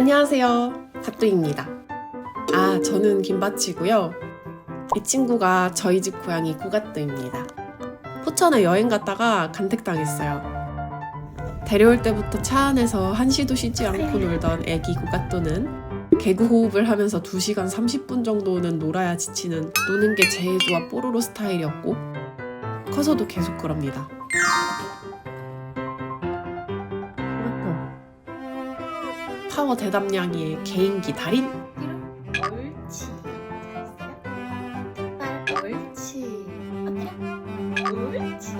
안녕하세요. 갓두입니다. 아, 저는 김바치고요. 이 친구가 저희 집 고양이 고갓두입니다. 포천에 여행 갔다가 간택당했어요. 데려올 때부터 차 안에서 한시도 쉬지 않고 놀던 애기 고갓도는 개구 호흡을 하면서 2시간 30분 정도는 놀아야 지치는 노는 게 제일 좋아 뽀로로 스타일이었고 커서도 계속 그럽니다. 파워 대담량이의 개인기 달인? 옳지. 잘했어. 옳지. 엎드려. 옳지.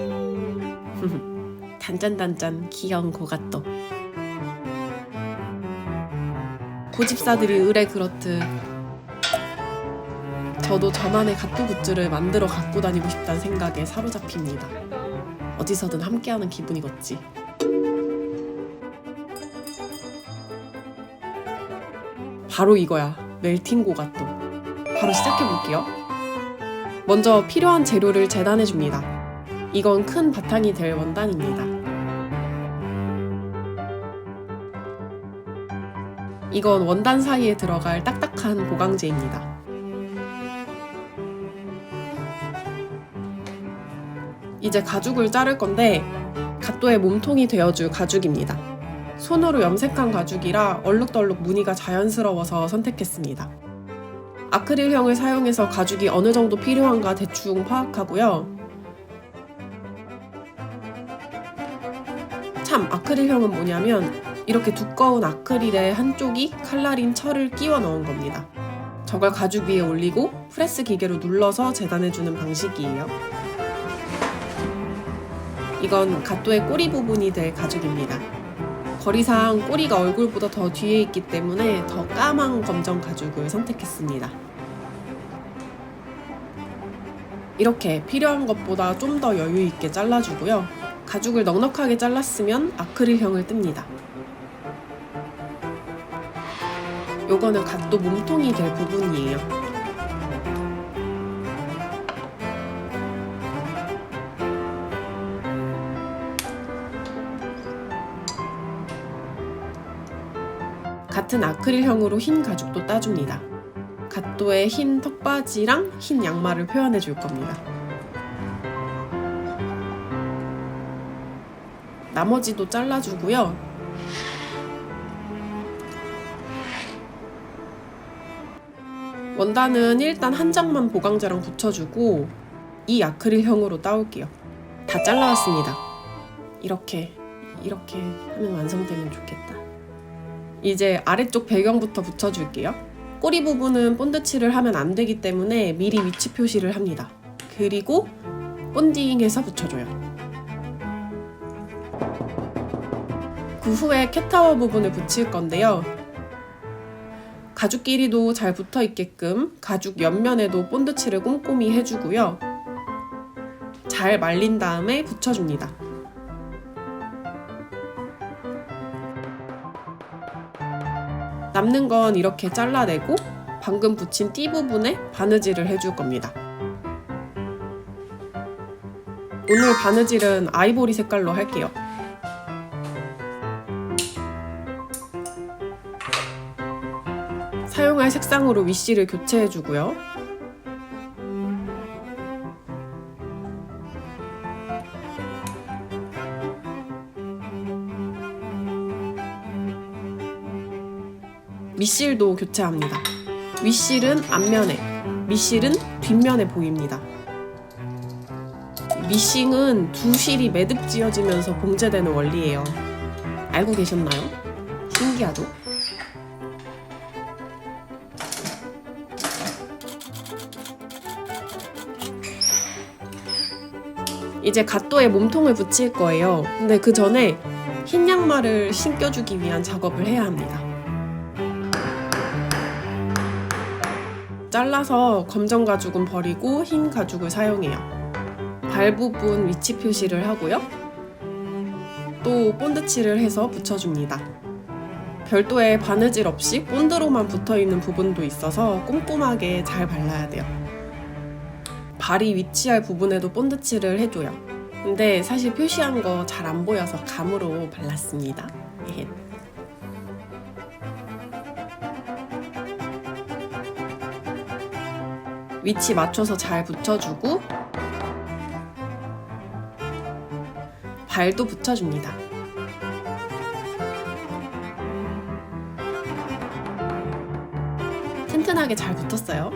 단짠단짠 귀여운 고갓도 고집사들이 의뢰 그렇듯 저도 저만의 갓도 굿즈를 만들어 갖고 다니고 싶다는 생각에 사로잡힙니다. 어디서든 함께하는 기분이겠지. 바로 이거야. 멜팅 고갓도. 바로 시작해 볼게요. 먼저 필요한 재료를 재단해 줍니다. 이건 큰 바탕이 될 원단입니다. 이건 원단 사이에 들어갈 딱딱한 보강제입니다. 이제 가죽을 자를 건데 갓도의 몸통이 되어줄 가죽입니다. 손으로 염색한 가죽이라 얼룩덜룩 무늬가 자연스러워서 선택했습니다. 아크릴형을 사용해서 가죽이 어느 정도 필요한가 대충 파악하고요. 참 아크릴형은 뭐냐면 이렇게 두꺼운 아크릴의 한쪽이 칼날인 철을 끼워 넣은 겁니다. 저걸 가죽 위에 올리고 프레스 기계로 눌러서 재단해주는 방식이에요. 이건 갓도의 꼬리 부분이 될 가죽입니다. 거리상 꼬리가 얼굴보다 더 뒤에 있기 때문에 더 까만 검정 가죽을 선택했습니다. 이렇게 필요한 것보다 좀 더 여유 있게 잘라주고요. 가죽을 넉넉하게 잘랐으면 아크릴형을 뜹니다. 요거는 갓도 몸통이 될 부분이에요. 같은 아크릴형으로 흰 가죽도 따줍니다. 갓도의 흰 턱바지랑 흰 양말을 표현해 줄 겁니다. 나머지도 잘라주고요. 원단은 일단 한 장만 보강제랑 붙여주고 이 아크릴형으로 따올게요. 다 잘라왔습니다. 이렇게 이렇게 하면 완성되면 좋겠다. 이제 아래쪽 배경부터 붙여줄게요. 꼬리 부분은 본드칠을 하면 안 되기 때문에 미리 위치 표시를 합니다. 그리고 본딩해서 붙여줘요. 그 후에 캣타워 부분을 붙일 건데요. 가죽 길이도 잘 붙어 있게끔 가죽 옆면에도 본드칠을 꼼꼼히 해주고요. 잘 말린 다음에 붙여줍니다. 남는 건 이렇게 잘라내고 방금 붙인 띠 부분에 바느질을 해줄 겁니다. 오늘 바느질은 아이보리 색깔로 할게요. 사용할 색상으로 위시를 교체해주고요. 밑실도 교체합니다. 윗실은 앞면에, 밑실은 뒷면에 보입니다. 미싱은 두 실이 매듭 지어지면서 봉제되는 원리예요. 알고 계셨나요? 신기하죠? 이제 갓도에 몸통을 붙일 거예요. 근데 그 전에 흰 양말을 신겨주기 위한 작업을 해야 합니다. 잘라서 검정 가죽은 버리고 흰 가죽을 사용해요. 발 부분 위치 표시를 하고요. 또 본드칠을 해서 붙여줍니다. 별도의 바느질 없이 본드로만 붙어 있는 부분도 있어서 꼼꼼하게 잘 발라야 돼요. 발이 위치할 부분에도 본드칠을 해줘요. 근데 사실 표시한 거 잘 안 보여서 감으로 발랐습니다. 위치 맞춰서 잘 붙여주고 발도 붙여줍니다. 튼튼하게 잘 붙었어요.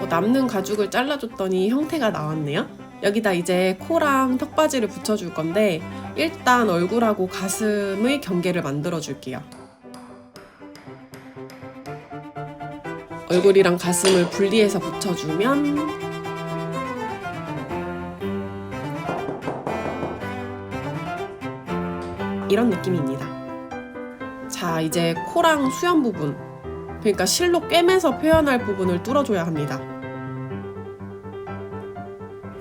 어, 남는 가죽을 잘라줬더니 형태가 나왔네요. 여기다 이제 코랑 턱받이를 붙여줄 건데 일단 얼굴하고 가슴의 경계를 만들어 줄게요. 얼굴이랑 가슴을 분리해서 붙여주면 이런 느낌입니다. 자, 이제 코랑 수염 부분, 그러니까 실로 꿰매서 표현할 부분을 뚫어줘야 합니다.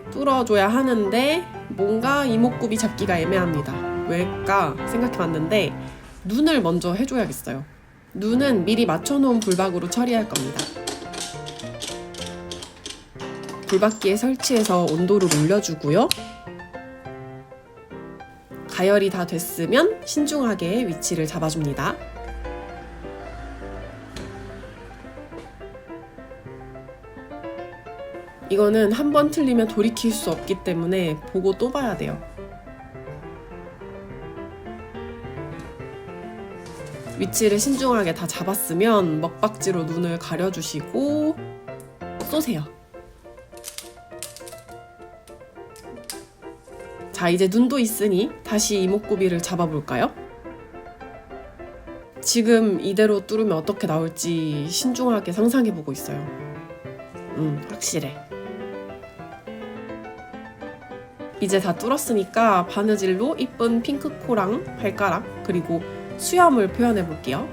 뚫어줘야 하는데 뭔가 이목구비 잡기가 애매합니다. 왜일까 생각해봤는데 눈을 먼저 해줘야겠어요. 눈은 미리 맞춰놓은 불박으로 처리할 겁니다. 불박기에 설치해서 온도를 올려주고요. 가열이 다 됐으면 신중하게 위치를 잡아줍니다. 이거는 한 번 틀리면 돌이킬 수 없기 때문에 보고 또 봐야 돼요. 위치를 신중하게 다 잡았으면 먹박지로 눈을 가려주시고 쏘세요. 자, 이제 눈도 있으니 다시 이목구비를 잡아볼까요? 지금 이대로 뚫으면 어떻게 나올지 신중하게 상상해보고 있어요. 음, 확실해. 이제 다 뚫었으니까 바느질로 이쁜 핑크 코랑 발가락 그리고 수염을 표현해 볼게요.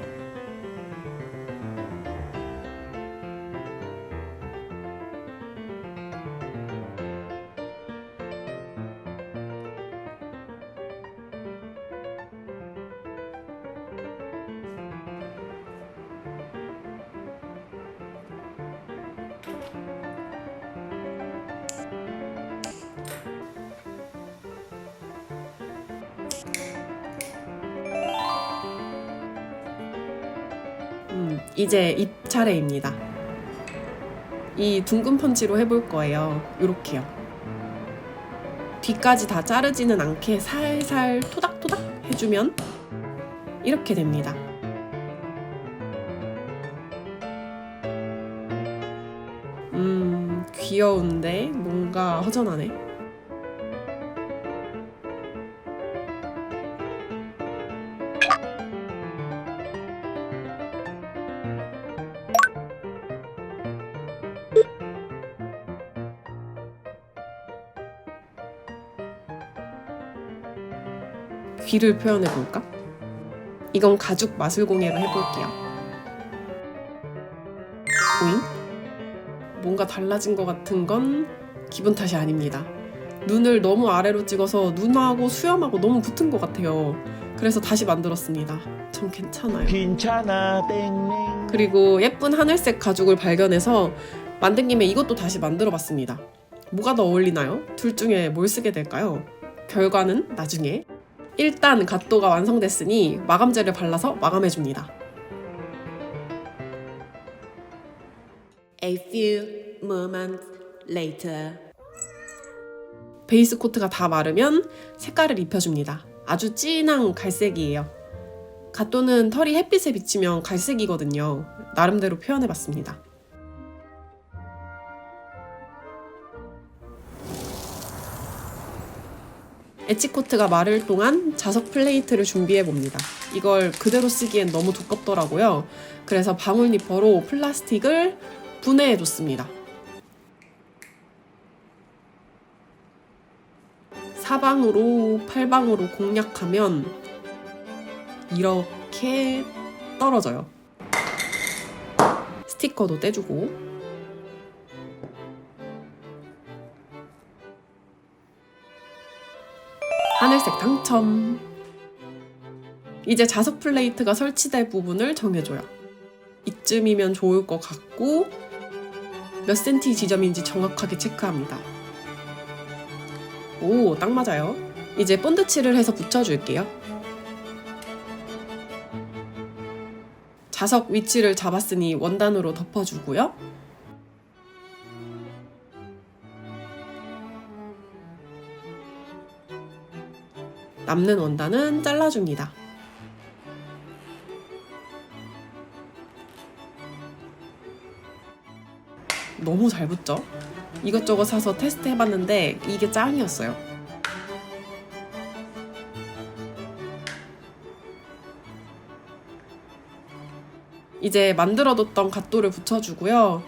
이제 입 차례입니다. 이 둥근 펀치로 해볼 거예요. 요렇게요. 뒤까지 다 자르지는 않게 살살 토닥토닥 해주면 이렇게 됩니다. 음, 귀여운데 뭔가 허전하네. 귀를 표현해 볼까? 이건 가죽 마술공예로 해볼게요. 오잉? 뭔가 달라진 것 같은 건 기분 탓이 아닙니다. 눈을 너무 아래로 찍어서 눈하고 수염하고 너무 붙은 것 같아요. 그래서 다시 만들었습니다. 전 괜찮아요. 괜찮아 땡땡 그리고 예쁜 하늘색 가죽을 발견해서 만든 김에 이것도 다시 만들어 봤습니다. 뭐가 더 어울리나요? 둘 중에 뭘 쓰게 될까요? 결과는 나중에. 일단 갓도가 완성됐으니 마감제를 발라서 마감해 줍니다. A few moments later. 베이스 코트가 다 마르면 색깔을 입혀줍니다. 아주 진한 갈색이에요. 갓도는 털이 햇빛에 비치면 갈색이거든요. 나름대로 표현해봤습니다. 에치코트가 마를 동안 자석 플레이트를 준비해 봅니다. 이걸 그대로 쓰기엔 너무 두껍더라고요. 그래서 방울 니퍼로 플라스틱을 분해해 줬습니다. 사방으로 팔방으로 공략하면 이렇게 떨어져요. 스티커도 떼주고 하늘색 당첨. 이제 자석 플레이트가 설치될 부분을 정해줘요. 이쯤이면 좋을 것 같고 몇 센티 지점인지 정확하게 체크합니다. 오, 딱 맞아요. 이제 본드칠을 해서 붙여줄게요. 자석 위치를 잡았으니 원단으로 덮어주고요. 남는 원단은 잘라줍니다. 너무 잘 붙죠? 이것저것 사서 테스트 해봤는데 이게 짱이었어요. 이제 만들어뒀던 갓도를 붙여주고요.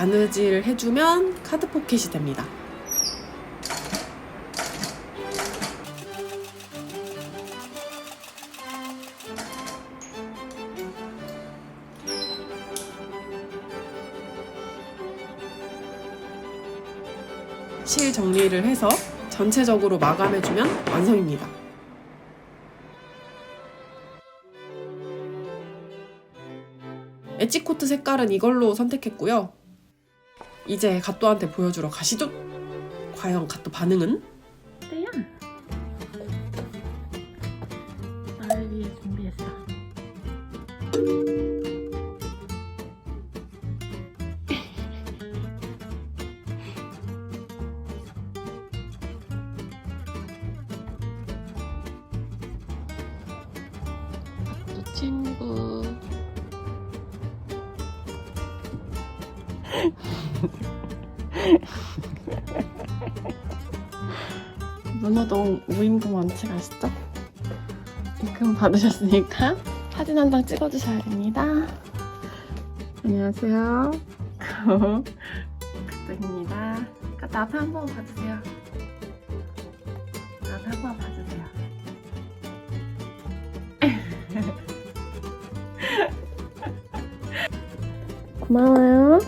바느질 해주면 카드 포켓이 됩니다. 실 정리를 해서 전체적으로 마감해주면 완성입니다. 엣지 코트 색깔은 이걸로 선택했고요. 이제 갓도한테 보여주러 가시죠. 과연 갓도 반응은? 어때요? 나를 위해 준비했어. 또 친구. 문어동 무임금 원칙 아시죠? 입금 받으셨으니까 사진 한 장 찍어주셔야 됩니다. 안녕하세요. 갓도입니다. 갓도 앞에 한번 봐주세요. 앞에 한번 봐주세요. 고마워요.